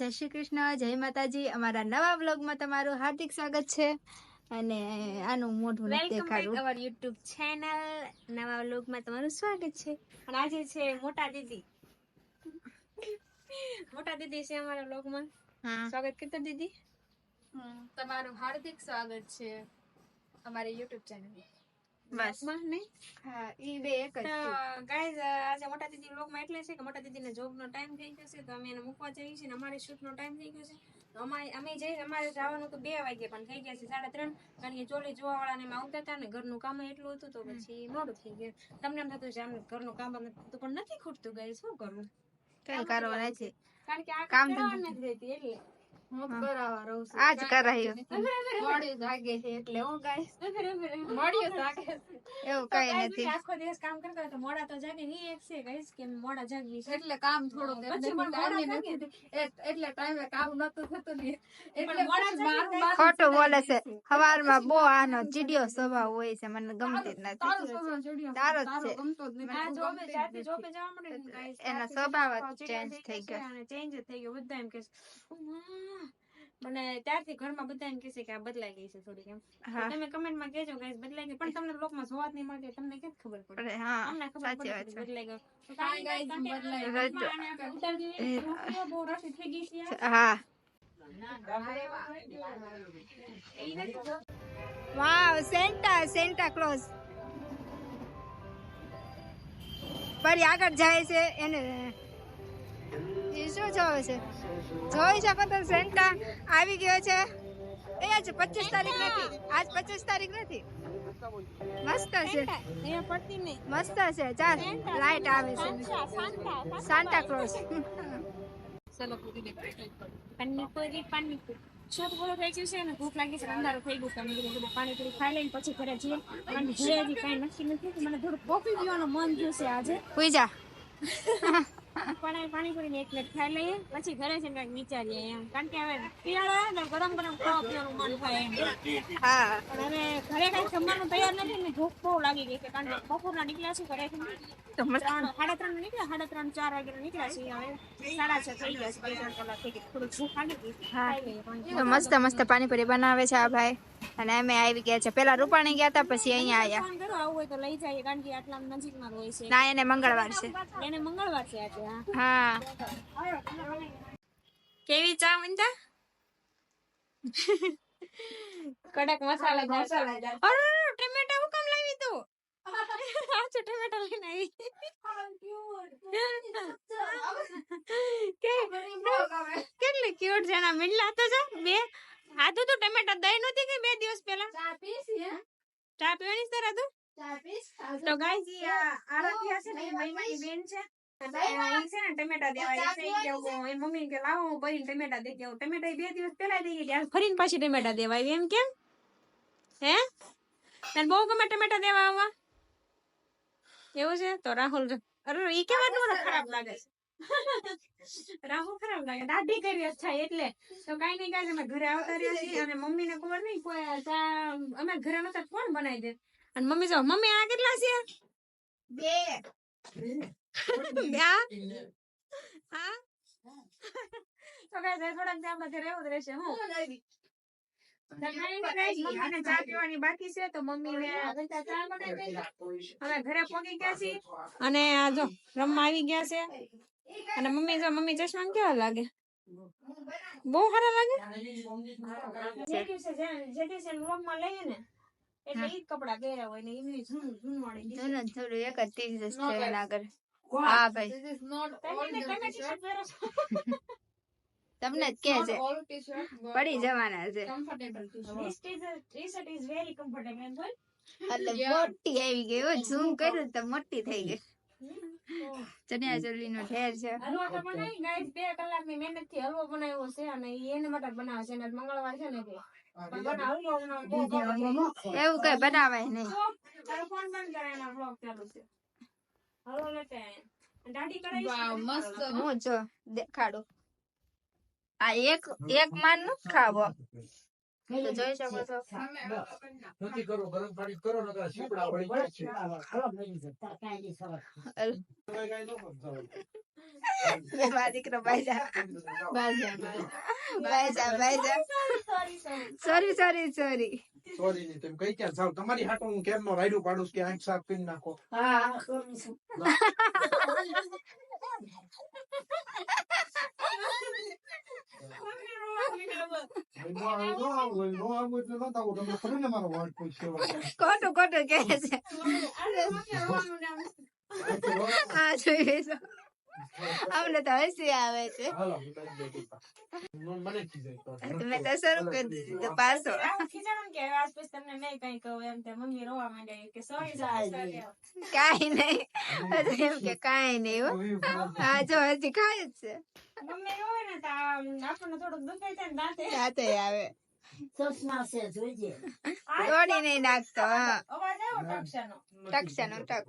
જય શ્રી કૃષ્ણ જય માતાજી. અમારા નવા બ્લોગમાં તમારું હાર્દિક સ્વાગત છે. અને આનું મોઢું દેખાડું welcome back our YouTube channel નવા બ્લોગમાં તમારું સ્વાગત છે. અને આજે છે મોટા દીદી. મોટા દીદી છે અમારા બ્લોગમાં હા. સ્વાગત કરતો દીદી. તમારું હાર્દિક સ્વાગત છે અમારી યુટ્યુબ ચેનલ બસ. માં હા ઈ બે એક જ ગાઈઝ આજે મોટા દીદી વ્લોગમાં એટલે છે કે મોટા દીદીને જોબનો ટાઈમ થઈ ગયો છે તો અમે એને મૂકવા જઈએ છીએ અમારે શૂટનો ટાઈમ થઈ ગયો છે. અમારે અમે જઈ અમારે જવાનું તો બે વાગે પણ થઈ ગયા છે સાડા ત્રણ. કારણ કે ચોલી જોવા વાળાને એમાં આવતા હતા ને ઘરનું કામ એટલું હતું તો પછી મોડું થઈ ગયું. તમને એમ થતું છે આમ ઘરનું કામ પણ નથી ખૂટતું ગાઈ શું કરવું કારણ કે આ કામ નથી રહેતી એટલે. હું જ કરાવવા રહું છું. આજ કરાયું. જાગે છે એટલે હું ગાઈસ જાગે એવું કઈ નથી. આખો દિવસ કામ કરતા તો મોડા તો જાગે નહીં એક છે ગાઈસ કે મોડા જાગવી છે એટલે કામ થોડુંક એમને પછી પણ ટાઈમે મોડા નથી. થતું. એટ- એટલે ટાઈમે કામ નતું થતું ને. એટલે મોડા પછી મારું જાગે મારું ખોટું બોલે છે. સવારમાં બહુ આનો ચીડિયો સ્વભાવ હોય છે મને ગમતી જ નથી. તારો જ છે. એનો સ્વભાવ જ સ્વભાવ થઈ ગયો. છે અને change જ થઈ ગયો. બધા એમ કે છે, "ઉમ્મા." મને ત્યારથી ઘરમાં બધા એમ કહે છે કે આ બદલાઈ ગઈ છે થોડીક એમ. તો હા. તમે કમેન્ટમાં કહેજો guys બદલાઈ ગઈ. પણ તમને બ્લોગમાં જોવા જ નહીં મળે તમને કેમ ખબર પડે? અરે હા. અમને ખબર સાચી પડે વાત કે છે. બદલાઈ ગયો તો હા, કાંઈ guys, કારણ કે બદલાઈ ગયો. ઘરમાં આને આપણે ઉતારી દઈએ, છોકરીઓ બહુ રસી થઈ ગઈ છે. યાર. હા. એ નથી વાવ સેન્ટા સેન્ટા ક્લોઝ પરી આગળ જાય છે એને એ શું જોવે છે. જોઈ શકો તો સેન્ટા આવી ગયો છે. એ આજ પચીસ તારીખ નથી. આજ પચીસ તારીખ નથી. મસ્ત છે. અહીંયા પડતી નહીં. મસ્ત છે. ચાલ લાઈટ આવે છે. સાન્ટા ક્લોઝ પાણીપુરી પાણીપુરી છોટ પૂરો થઈ ગયું છે અને ભૂખ લાગી છે અંધારું થઈ ગયું અમે કીધું પાણીપુરી ખાઈ લઈને પછી ઘરે જઈએ. અને ઘરે હજી કાંઈ નક્કી નથી. મને થોડું કોફી પીવાનું મન થયું છે આજે. પૂજા જા. પણ પાણીપુરી એક પ્લેટ ખાઈ લઈએ. પછી ઘરે જઈને કાંઈક વિચારીએ એમ. કારણ કે હવે શિયાળો આવે ને ગરમ ગરમ ખાવા પીવાનું મન થાય એમ. હા. પણ હવે ઘરે કાંઈ જમવાનું તૈયાર નથી ને ભૂખ બહુ લાગી ગઈ છે. કારણ કે બપોરના નીકળ્યા છે ઘરેથી ત્રણ સાડા ત્રણ નીકળ્યા સાડા ત્રણ ચાર વાગે નીકળ્યા છીએ હવે. સાડા છ થઈ ગયા છે બે ત્રણ કલાક થોડું ભૂખ લાગી ગઈ છે. ખાઈ લઈએ પાણી. તો મસ્ત મસ્ત પાણીપુરી બનાવે છે આ ભાઈ. અને અમે આવી ગયા છે. પેલા રૂપાણી ગયા હતા પછી અહીંયા આવ્યા. આવું હોય તો લઈ જઈએ કારણ કે આટલા નજીકમાં હોય છે. ના એને મંગળવાર છે. એને મંગળવાર છે આજે હા. હા. કેવી ચા મંદા કડક મસાલા મસાલા અરે ટમેટા હું કામ લાવી તું. આછો ટમેટા લઈને આવી. કે- કેટલી ક્યુટ છે એના મીંડલા તો જો બે. આધું તો ટમેટા દહીં નહોતી કે બે દિવસ પહેલા? ચા પીસ? ચા પીવાની છે રાધુ? તો ગાઈસ આરાધ્યા છે ને એ મહિમાની બેન છે. ટમેટા મમ્મી કે લાવો હું ભરીને ટમેટા દઈ દઉં ટમેટા બે દિવસ પેલા દઈ ગયા ફરીને પાછી ટમેટા દેવાય એમ કેમ? હે? તને બહુ ગમે ટમેટા દેવા આવવા? એવું છે? તો રાહુલ અરે કેવા ખરાબ લાગે છે? રાહુલ ખરાબ લાગે. દાદી કરી અચ્છા એટલે. તો કઈ નહીં કાંઈ અમે ઘરે આવતા રહ્યા છીએ અને મમ્મી ને ખબર નહીં અમે ઘરે નતા કોણ બનાવી દે? અને મમ્મી જો મમ્મી આ કેટલા છે? બે. આ તો કઈ થોડાક ત્યાં ઘરે એવું જ રહેશે હું? અને આ જો રમવા આવી ગયા છે. અને મમ્મી જો મમ્મી ચશ્મા કેવા લાગે? બહુ સારા લાગે? જે દિવસે જે- જે દિવસે વ્લોગમાં લઈએ ને એટલે ઈ કપડા પહેર્યા હોય ને એમની જૂનું જૂનું વાળી થોડું થોડું એક જ ત્રીસ છે આગળ. હા ભાઈ? તમને જ કે છે. પડી જવાના છે. એટલે મોટી આવી ગઈ ઝૂમ કર્યું તો મોટી થઈ ગઈ. ચણિયા ચોલી નો ઢેર છે. હલવો તો બનાવી, guys, બે કલાકની મહેનતથી હલવો બનાવ્યો છે અને એને માટે બનાવે છે મંગળવાર છે ને. એવું કઈ બનાવાય નહીં. ફોન બંધ કરાય, એમાં ચાલુ છે. હલવો લેતે. દાઢી કરાવી મસ્ત. હું જો દેખાડો. આ એક એક માનનું ખાવો. જોઈ શકો છો. નથી કરો ગરમ પાણી કરો નકર જાય છે. ન સોરી સોરી સોરી સોરી તેમ કઈ ક્યાં જાવ તમારી હાટો હું કેમ નો રાયડું પાડું છું કે આંખ સાફ કરી નાખો? હા નો ખોટું ખોટું કે છે આ જોઈ છો અમને તો હસી આવે છે. મેં તો શરૂ કરી દીધું પાછો કે તમને કઈ કહું એમ તે મમ્મી રોવા માંડે કે સોરી સોરી નહીં હજુ એમ કે કાંઈ નહીં હા જો હજી ખાય જ છે મમ્મી રોવે ને તો આપણને થોડુંક દુખાય છે ને દાંતે રાતે આવે ચશ્મા છે જોઈજે તોડી નહીં નાખતો હા અવાજ આવ્યો ટક્ષાનો ટકશાનો ટક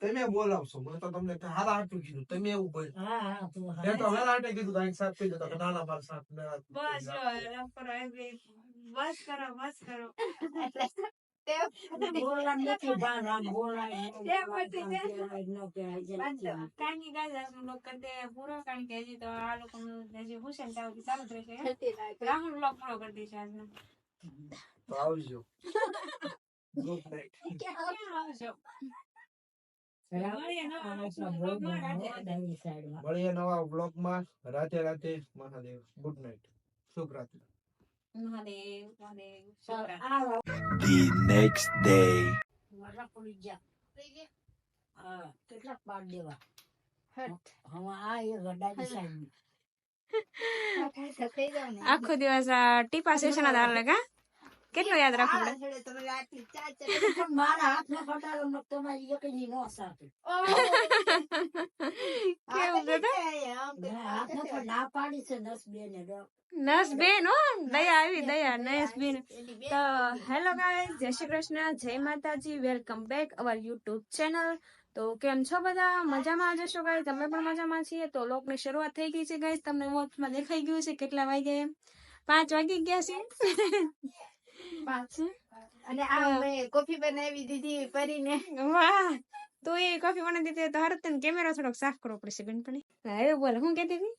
તમે બોલાવશો મને તો તમને હારા હાટું કીધું તમે એવું બોલ. મેં તો. હાટે કીધું મારે બસ બસ કરો બસ કરો. પૂરો કારણ કે હજી તો આ લોકો હજી હુસેન ચાલુ રહેશે. રાહુલ બ્લોગ પૂરો કરી દઈશું આજનો. આવજો મળીએ નવા વ્લોગમાં રાતે રાતે મહાદેવ ગુડ નાઇટ શુભ રાત્રિ મહાદેવ મહાદેવ ચાલ, શુભરાત્રી. આ The next day. વાળા પડી ગયા. હા, કેટલાક પાડ દેવા હટ. હવે આ એક ગડા સાઈડમાં. આખો દિવસ ટીપા સેશન હાલે કા કેટલું યાદ રાખવું નસ બે ને નસ બેન હો દયા આવી દયા નસ બેન. તો હેલો ગાઈસ જય શ્રી કૃષ્ણ જય માતાજી welcome back our YouTube channel તો કેમ છો બધા? મજામાં જશો ગાઈસ તમે પણ મજામાં છીએ. તો લોકની શરૂઆત થઈ ગઈ છે ગાઈસ તમને વોચમાં દેખાઈ ગયું છે કેટલા વાગ્યા? એમ પાંચ વાગી ગયા છે? અને આ મેં કોફી બનાવી દીધી પરીને. વાહ! તો એ કોફી બનાવી દીધી તો હારું તને કેમેરો થોડોક સાફ કરવો પડશે બેનપણી હા એવું હું કહેતી હતી?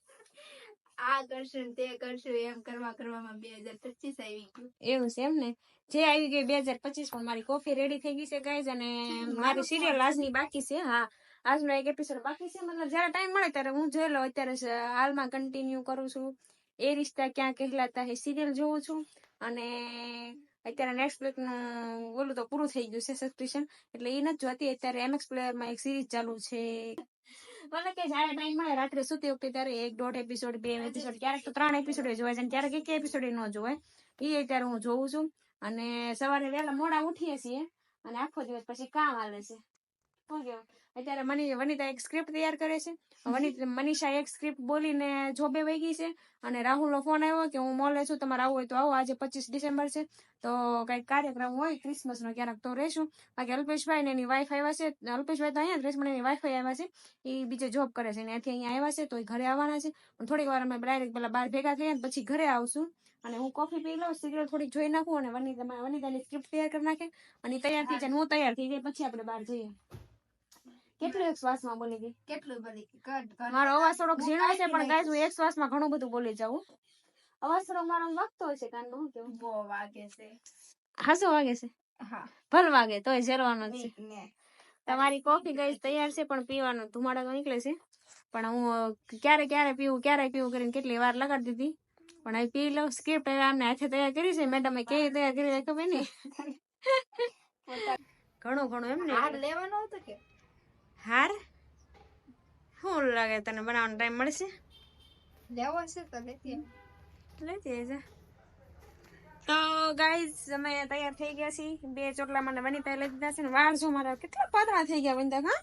આ કરશું તે કરશું એમ કરવા કરવામાં બે હજાર પચીસ આવી ગયું. એવું છે એમ ને? જે આવી ગઈ બે હજાર પચીસ પણ મારી કોફી રેડી થઈ ગઈ છે ગાઈઝ અને મારી સિરિયલ આજની બાકી છે હા. આજનો એક એપિસોડ બાકી છે મતલબ જયારે ટાઈમ મળે ત્યારે હું જોઈ લઉં. અત્યારે હાલમાં કન્ટિન્યુ કરું છું. એ રિશ્તા ક્યાં કહેલાતા હે સિરિયલ જોઉં છું. અને અત્યારે નેક્સ્ટનું ઓલું તો પૂરું થઈ ગયું છે સબસ્ક્રિપ્શન એટલે એ નથી જોતી. અત્યારે એમએક્સ પ્લેયરમાં એક સિરીઝ ચાલુ છે. મતલબ કે જયારે ટાઈમ મળે રાત્રે સુતી વખતે ત્યારે એક દોઢ એપિસોડ બે એપિસોડ ક્યારેક તો ત્રણ એપિસોડ જોવાય છે ક્યારેક એક એપિસોડ ન જોવાય એ અત્યારે હું જોઉં છું. અને સવારે વહેલા મોડા ઉઠીએ છીએ અને આખો દિવસ પછી કામ હાલે છે. અત્યારે મની વનિતા એક સ્ક્રિપ્ટ તૈયાર કરે છે. વનિતા મનીષા એક સ્ક્રિપ્ટ બોલીને જોબે વહી ગઈ છે. અને રાહુલનો ફોન આવ્યો કે હું મોલે છું તમારે આવું હોય તો આવો. આજે પચીસ ડિસેમ્બર છે. તો કંઈક કાર્યક્રમ હોય ક્રિસમસ નો ક્યારેક તો રહેશું. બાકી અલ્પેશભાઈ ને એની વાઈફ આવ્યા છે. અલ્પેશભાઈ તો અહીંયા જ રહે એની વાઈફ આવ્યા છે. એ બીજે જોબ કરે છે. ત્યાંથી અહીંયા આવ્યા છે તો એ ઘરે આવવાના છે. પણ થોડીક વાર અમે ડાયરેક્ટ પેલા બહાર ભેગા થયા પછી ઘરે આવશું. અને હું કોફી પી લઉં સિગરેટ થોડીક જોઈ નાખું અને વનિતા વનિતાની સ્ક્રિપ્ટ તૈયાર કરી નાખે. અને તૈયાર થઈ જાય હું તૈયાર થઈ જાય પછી આપણે બહાર જઈએ. કેટલું એક શ્વાસમાં બોલી ગઈ? કેટલું બોલી મારો અવાજ થોડોક ઝીણો છે પણ ગાઈસ હું એક શ્વાસમાં ઘણું બધું બોલી જાઉં. અવાજ થોડો મારો વાગતો હોય છે કાનનો હું કેવું? બહુ વાગે છે. હાસો વાગે છે? હા. ભલ વાગે તોય ઝેરવાનો જ છે. તમારી કોફી ગઈ તૈયાર છે પણ પીવાનો ધુમાડા તો નીકળે છે. પણ હું ક્યારે ક્યારે પીવું ક્યારે પીવું કરીને કેટલી વાર લગાડી દીધી. પણ હવે પી લઉં સ્ક્રિપ્ટ હવે આમને હાથે તૈયાર કરી છે. મેડમે કેવી તૈયાર કરી છે ખબર નહીં ઘણું ઘણું એમ ને લેવાનો હતો કે? હાર શું લાગે તને બનાવવાનો ટાઈમ મળશે લેવો છે તો લેતી લેતી જા તો ગાઈઝ અમે તૈયાર થઈ ગયા છીએ બે ચોટલા મને વનિતા લઈ દીધા છે ને વાળ જો મારા કેટલા પાતળા થઈ ગયા વનિતા હા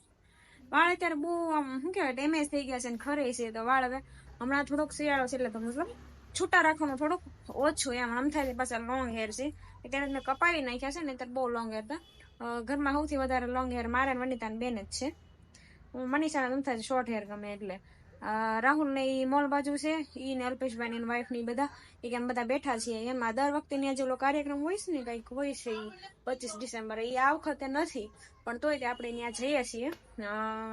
વાળ અત્યારે બહુ આમ શું કહેવાય ડેમેજ થઈ ગયા છે ને ખરે છે તો વાળ હવે હમણાં થોડોક શિયાળો છે એટલે તો મતલબ છૂટા રાખવાનું થોડુંક ઓછું એમ છે પાછા લોંગ હેર છે અત્યારે મેં કપાવી નાખ્યા છે ને ત્યારે બહુ લોંગ હેર હતા ઘરમાં સૌથી વધારે લોંગ હેર મારે વનિતા બેન જ છે મનીષાને એમ થાય શોર્ટ હેર ગમે એટલે. રાહુલ ને ઈ મોલ બાજુ છે, ઈ ને અલ્પેશભાઈ ની વાઈફની બધા. એ કે બધા બેઠા છીએ. એમાં દર વખતે ત્યાં જેલો કાર્યક્રમ હોય છે ને કંઈક હોય છે ઈ, પચીસ ડિસેમ્બર એ આ વખતે નથી. પણ તોય તે આપણે ત્યાં જઈએ છીએ.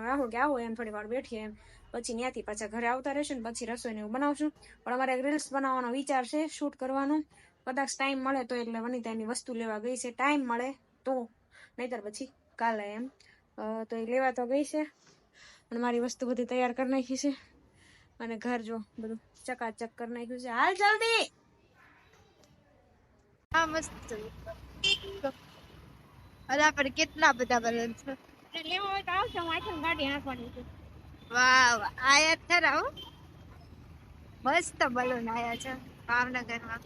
રાહુલ કે આવો એમ થોડી વાર બેઠીએ એમ. પછી ત્યાંથી પાછા ઘરે આવતા રહેશે ને પછી રસોઈ ને એવું બનાવશું. પણ અમારે રીલ્સ બનાવવાનો વિચાર છે શૂટ કરવાનો. કદાચ ટાઈમ મળે તો એટલે વનિતાની વસ્તુ લેવા ગઈ છે. ટાઈમ મળે તો. નહીતર પછી કાલે એમ. તો એ લેવા તો ગઈ છે. અને મારી વસ્તુ બધી તૈયાર કરી નાખી છે. અને ઘર જો બધું ચકાચક કરી નાખ્યું છે. હાલ જલ્દી! હા મસ્ત. અરે આપણે કેટલા બધા બલૂન છે. લેવા હોય તો આવશે હું ગાડી હાંકવાની છે. વાહ વાહ. આયા ખરા હો. મસ્ત બલૂન આયા છે ભાવનગરમાં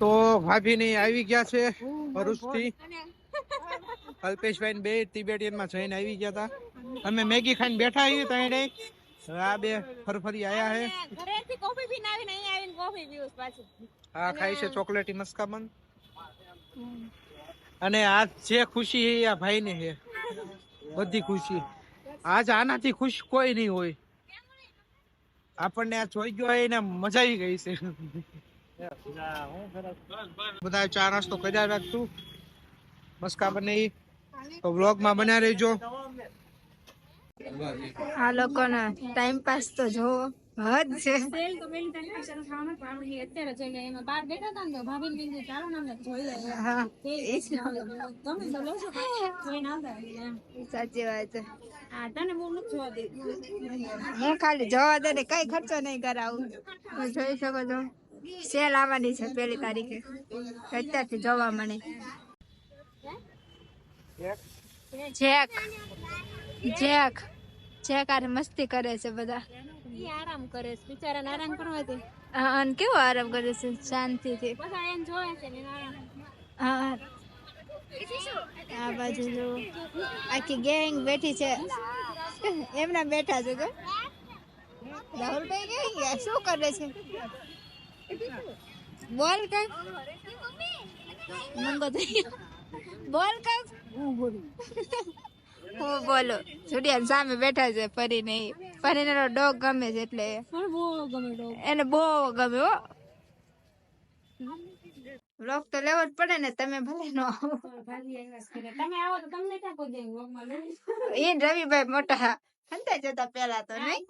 તો ભાભી ની આવી ગયા છે ભરૂચથી અલ્પેશભાઈ બે તિબેટિયનમાં જઈને આવી ગયા હતા અમે મેગી ખાઈને બેઠા છીએ ત્યાં હવે આ બે ફરફરી આયા હે. આ ખાય છે ચોકલેટી મસ્કાબન અને આ જે ખુશી હે આ ભાઈ ને હે. બધી ખુશી. આજ આનાથી ખુશ કોઈ નહીં હોય. આપણને આ જોઈ ગયો એને મજા આવી ગઈ છે. બધા ચા નાસ્તો કર્યા રાખતું મસ્કા બને તો વ્લોગમાં બન્યા રહેજો. આ લોકોનો ટાઈમ પાસ તો જોવો ને ને ને. સાચી વાત છે. હું ખાલી જવા દે ને, કઈ ખર્ચો નહીં કરાવું. જોઈ શકો છો. સેલ આવવાની છે પેલી તારીખે. અત્યારથી જોવા મને જેક. જેક. જેક આરે મસ્તી કરે છે બધા. આરામ કરે છે. બિચારાને આરામ કરવા દે. હા, અને કેવો આરામ કરે છે? શાંતિથી. બધા એને જોવે છે ને હા આ બાજુ જો. આખી ગેંગ બેઠી છે. એમના બેઠા છે કે? રાહુલભાઈ ગયા? શું કરે છે? બોલ કઈ. મંગો થઈ બોલ કઈ. હું બોલું. હું બોલો સુડિયાન સામે બેઠા છે ફરી નહીં. ફરીને એનો ડોગ ગમે છે એટલે. એને બહુ ગમે હો. વ્લોગ તો લેવો જ પડે ને તમે ભલે નો એ રવિભાઈ મોટા. હંતા જતા પેલા તો નહીં?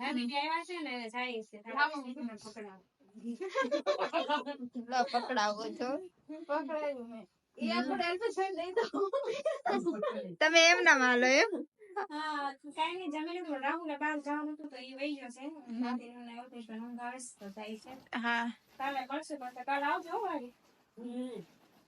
ક્યાં કરી લઈ ભાભી આવ્યા છે ને જાય છે. પકડાવ. લો પકડાવો છો. તમે એમ ના માલો એમ? હા કઈ નહીં જમીન લીધું. રાહુલે બહાર જવાનું હતું તો એ વહી ગયો છે. હા. કાલે કરશે પણ તો કાલે આવજો વાળી